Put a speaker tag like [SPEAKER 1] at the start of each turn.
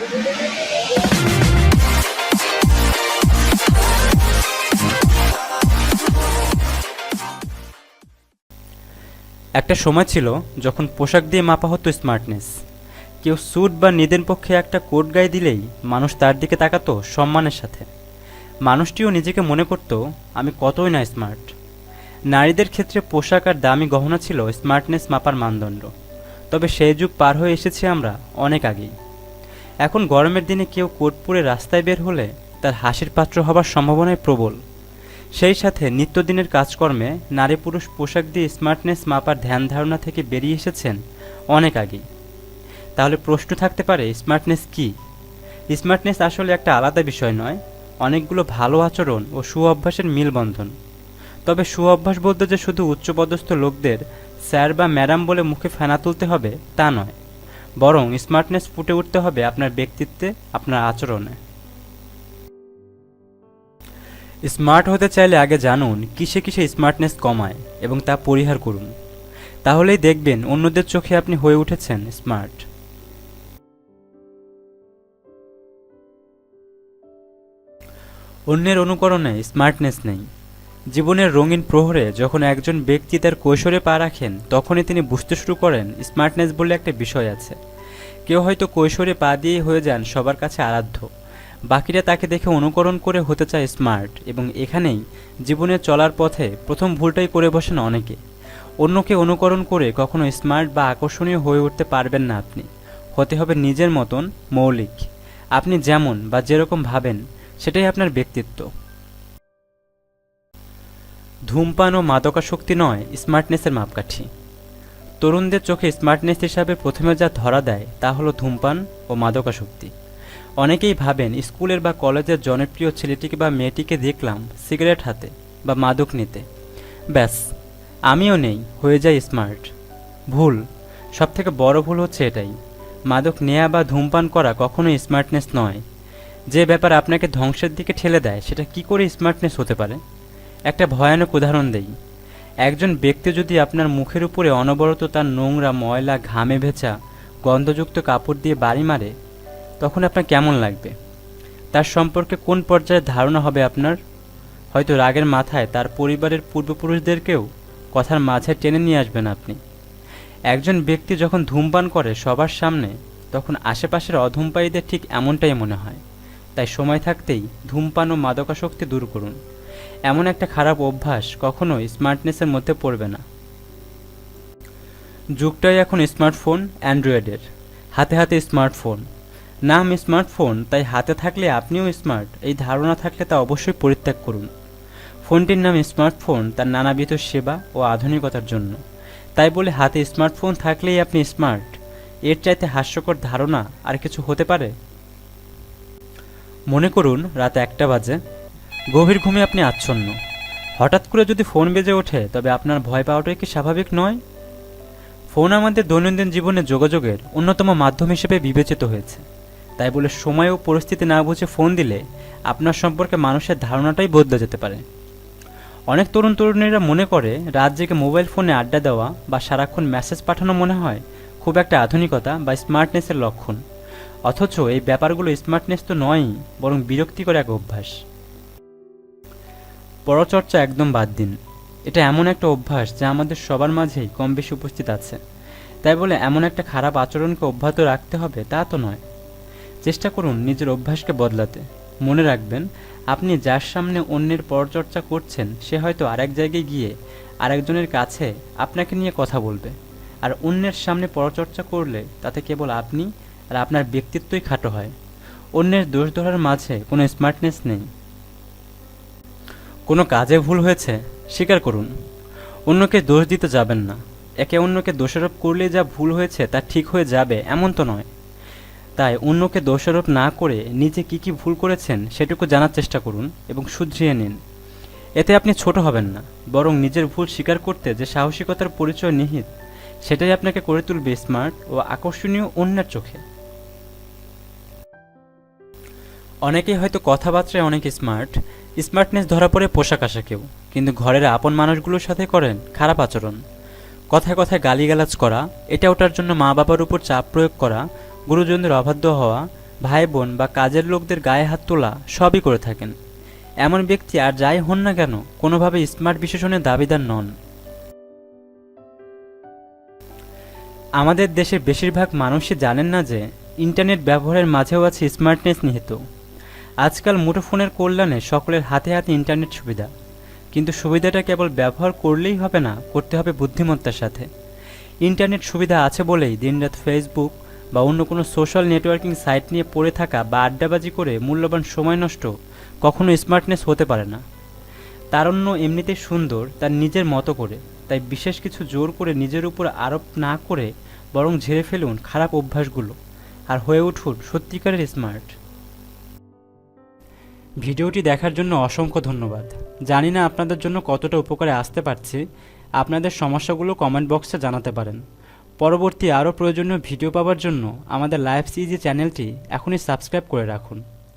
[SPEAKER 1] একটা সময় ছিল যখন পোশাক দিয়ে মাপা হতো স্মার্টনেস কেউ স্যুট বা নিদের পক্ষে একটা কোট গায়ে দিলেই মানুষ তার দিকে তাকাতো সম্মানের সাথে। মানুষটিও নিজেকে মনে করত, আমি কতই না স্মার্ট নারীদের ক্ষেত্রে পোশাক আর দামি গহনা ছিল স্মার্টনেস মাপার মানদণ্ড। তবে সেই যুগ পার হয়ে এসেছি আমরা অনেক আগেই। এখন গরমের দিনে কেউ কোট পরে রাস্তায় বের হলে তার হাসির পাত্র হবার সম্ভাবনাই প্রবল। সেই সাথে নিত্যদিনের কাজকর্মে নারী পুরুষ পোশাক দিয়ে স্মার্টনেস মাপার ধ্যান ধারণা থেকে বেরিয়ে এসেছেন অনেক আগেই। তাহলে প্রশ্ন থাকতে পারে, স্মার্টনেস কি? স্মার্টনেস আসলে একটা আলাদা বিষয় নয়, অনেকগুলো ভালো আচরণ ও সুঅভ্যাসের মিলবন্ধন। তবে সুঅভ্যাস বলতে যে শুধু উচ্চপদস্থ লোকদের স্যার বা ম্যাডাম বলে মুখে ফেনা তুলতে হবে, তা নয়। বরং স্মার্টনেস ফুটে উঠতে হবে আপনার ব্যক্তিত্বে, আপনার আচরণে। স্মার্ট হতে চাইলে আগে জানুন, কিসে কিসে স্মার্টনেস কমায় এবং তা পরিহার করুন। তাহলেই দেখবেন অন্যদের চোখে আপনি হয়ে উঠেছেন স্মার্ট অন্যের অনুকরণে স্মার্টনেস নেই। জীবনের রঙিন প্রহরে যখন একজন ব্যক্তি তার কৈশোরে পা রাখেন, তখনই তিনি বুঝতে শুরু করেন, স্মার্টনেস বলে একটা বিষয় আছে। কেউ হয়তো কৈশোরে পা দিয়ে হয়ে যান সবার কাছে আরাধ্য। বাকিরা তাকে দেখে অনুকরণ করে হতে চায় স্মার্ট এবং এখানেই জীবনে চলার পথে প্রথম ভুলটাই করে বসেন অনেকে। অন্যকে অনুকরণ করে কখনো স্মার্ট বা আকর্ষণীয় হয়ে উঠতে পারবেন না আপনি। হতে হবে নিজের মতন মৌলিক। আপনি যেমন বা যেরকম ভাবেন, সেটাই আপনার ব্যক্তিত্ব। ধূমপান ও মাদকাসক্তি নয়, স্মার্টনেসের মাপকাঠি। তরুণদের চোখে স্মার্টনেস হিসাবে প্রথমে যা ধরা দেয়, তা হলো ধূমপান ও মাদকাসক্তি। অনেকেই ভাবেন স্কুলের বা কলেজের জনপ্রিয় ছেলেটিকে বা মেয়েটিকে দেখলাম সিগারেট হাতে বা মাদক নিতে। ব্যাস, আমিও নেই, হয়ে যাই স্মার্ট। ভুল, সবথেকে বড় ভুল হচ্ছে এটাই। মাদক নেয়া বা ধূমপান করা কখনোই স্মার্টনেস নয়। যে ব্যাপার আপনাকে ধ্বংসের দিকে ঠেলে দেয়, সেটা কি করে স্মার্টনেস হতে পারে? একটা ভয়ানক উদাহরণ দেই। একজন ব্যক্তি যদি আপনার মুখের উপরে অনবরত তার নোংরা, ময়লা, ঘামে ভেজা, গন্ধযুক্ত কাপড় দিয়ে বাড়ি মারে, তখন আপনার কেমন লাগবে? তার সম্পর্কে কোন পর্যায়ে ধারণা হবে আপনার? হয়তো রাগের মাথায় তার পরিবারের পূর্বপুরুষদেরকেও কথার মাঝে টেনে নিয়ে আসবেন আপনি। একজন ব্যক্তি যখন ধূমপান করে সবার সামনে, তখন আশেপাশের অধূমপায়ীদের ঠিক এমনটাই মনে হয়। তাই সময় থাকতেই ধূমপান ও মাদকাসক্তি দূর করুন। এমন একটা খারাপ অভ্যাস কখনোই স্মার্টনেসের মধ্যে পড়বে না। যুগটাই এখন স্মার্টফোন, অ্যান্ড্রয়েডের। হাতে হাতে স্মার্টফোন। নাম স্মার্টফোন, তাই হাতে থাকলে আপনিও স্মার্ট। এই ধারণা থাকলে তা অবশ্যই পরিত্যাগ করুন। ফোনটির নাম স্মার্টফোন, তার নানাবিধ সেবা ও আধুনিকতার জন্য। তাই বলে হাতে স্মার্টফোন থাকলেই আপনি স্মার্ট, এর চাইতে হাস্যকর ধারণা আর কিছু হতে পারে? মনে করুন, রাত একটা বাজে। গভীর ঘুমে আপনি আচ্ছন্ন। হঠাৎ করে যদি ফোন বেজে ওঠে, তবে আপনার ভয় পাওয়াটাই কি স্বাভাবিক নয়? ফোন আমাদের দৈনন্দিন জীবনে যোগাযোগের অন্যতম মাধ্যম হিসেবে বিবেচিত হয়েছে। তাই বলে সময় ও পরিস্থিতি না বুঝে ফোন দিলে আপনার সম্পর্কে মানুষের ধারণাটাই বদলে যেতে পারে। অনেক তরুণ তরুণীরা মনে করে, রাত জেগে মোবাইল ফোনে আড্ডা দেওয়া বা সারাক্ষণ মেসেজ পাঠানো মনে হয় খুব একটা আধুনিকতা বা স্মার্টনেসের লক্ষণ। অথচ এই ব্যাপারগুলো স্মার্টনেস তো নয়ই, বরং বিরক্তিকর এক অভ্যাস। পরচর্চা একদম বাদ দিন। এটা এমন একটা অভ্যাস যা আমাদের সবার মাঝেই কম বেশি উপস্থিত আছে। তাই বলে এমন একটা খারাপ আচরণকে অব্যাহত রাখতে হবে তা তো নয়। চেষ্টা করুন নিজের অভ্যাসকে বদলাতে। মনে রাখবেন, আপনি যার সামনে অন্যের পরচর্চা করছেন, সে হয়তো আরেক জায়গায় গিয়ে আরেকজনের কাছে আপনাকে নিয়ে কথা বলবে। আর অন্যের সামনে পরচর্চা করলে তাতে কেবল আপনি আর আপনার ব্যক্তিত্বই খাটো হয়। অন্যের দোষ ধরার মাঝে কোনো স্মার্টনেস নেই। কোনো কাজে ভুল হয়েছে, স্বীকার করুন। অন্যকে দোষ দিতে যাবেন না। একে অন্যকে দোষারোপ করলে যা ভুল হয়েছে তা ঠিক হয়ে যাবে, এমন তো নয়। তাই অন্যকে দোষারোপ না করে নিজে কি কি ভুল করেছেন সেটুকু জানার চেষ্টা করুন এবং শুধরিয়ে নিন। এতে আপনি ছোট হবেন না, বরং নিজের ভুল স্বীকার করতে যে সাহসিকতার পরিচয় নিহিত, সেটাই আপনাকে করে তুলবে স্মার্ট ও আকর্ষণীয় অন্যের চোখে। অনেকেই হয়তো কথাবার্তায় অনেক স্মার্ট স্মার্টনেস ধরা পড়ে পোশাক আশাকেও, কিন্তু ঘরের আপন মানুষগুলোর সাথে করেন খারাপ আচরণ। কথায় কথায় গালিগালাজ করা, এটা ওটার জন্য মা বাবার উপর চাপ প্রয়োগ করা, গুরুজনদের অবাধ্য হওয়া ভাই বোন বা কাজের লোকদের গায়ে হাত তোলা, সবই করে থাকেন। এমন ব্যক্তি আর যাই হন না কেন, কোনোভাবে স্মার্ট বিশেষণের দাবিদার নন। আমাদের দেশের বেশিরভাগ মানুষই জানেন না যে ইন্টারনেট ব্যবহারের মাঝেও আছে স্মার্টনেস নিহিত। আজকাল মুঠোফোনের কল্যাণে সকলের হাতে হাতে ইন্টারনেট সুবিধা। কিন্তু সুবিধাটা কেবল ব্যবহার করলেই হবে না, করতে হবে বুদ্ধিমত্তার সাথে। ইন্টারনেট সুবিধা আছে বলেই দিনরাত ফেসবুক বা অন্য কোনো সোশ্যাল নেটওয়ার্কিং সাইট নিয়ে পড়ে থাকা বা আড্ডাবাজি করে মূল্যবান সময় নষ্ট কখনো স্মার্টনেস হতে পারে না। তারণ্য এমনিতেই সুন্দর, তার নিজের মতো করে। তাই বিশেষ কিছু জোর করে নিজের উপর আরোপ না করে বরং ঝেড়ে ফেলুন খারাপ অভ্যাসগুলো। আর হয়ে উঠুন সত্যিকারের স্মার্ট ভিডিওটি দেখার জন্য অসংখ্য ধন্যবাদ। জানি না আপনাদের জন্য কতটা উপকারে আসতে পারছি। আপনাদের সমস্যাগুলো কমেন্ট বক্সে জানাতে পারেন। পরবর্তী আরও প্রয়োজনীয় ভিডিও পাওয়ার জন্য আমাদের লাইফ সিজি চ্যানেলটি এখনই সাবস্ক্রাইব করে রাখুন।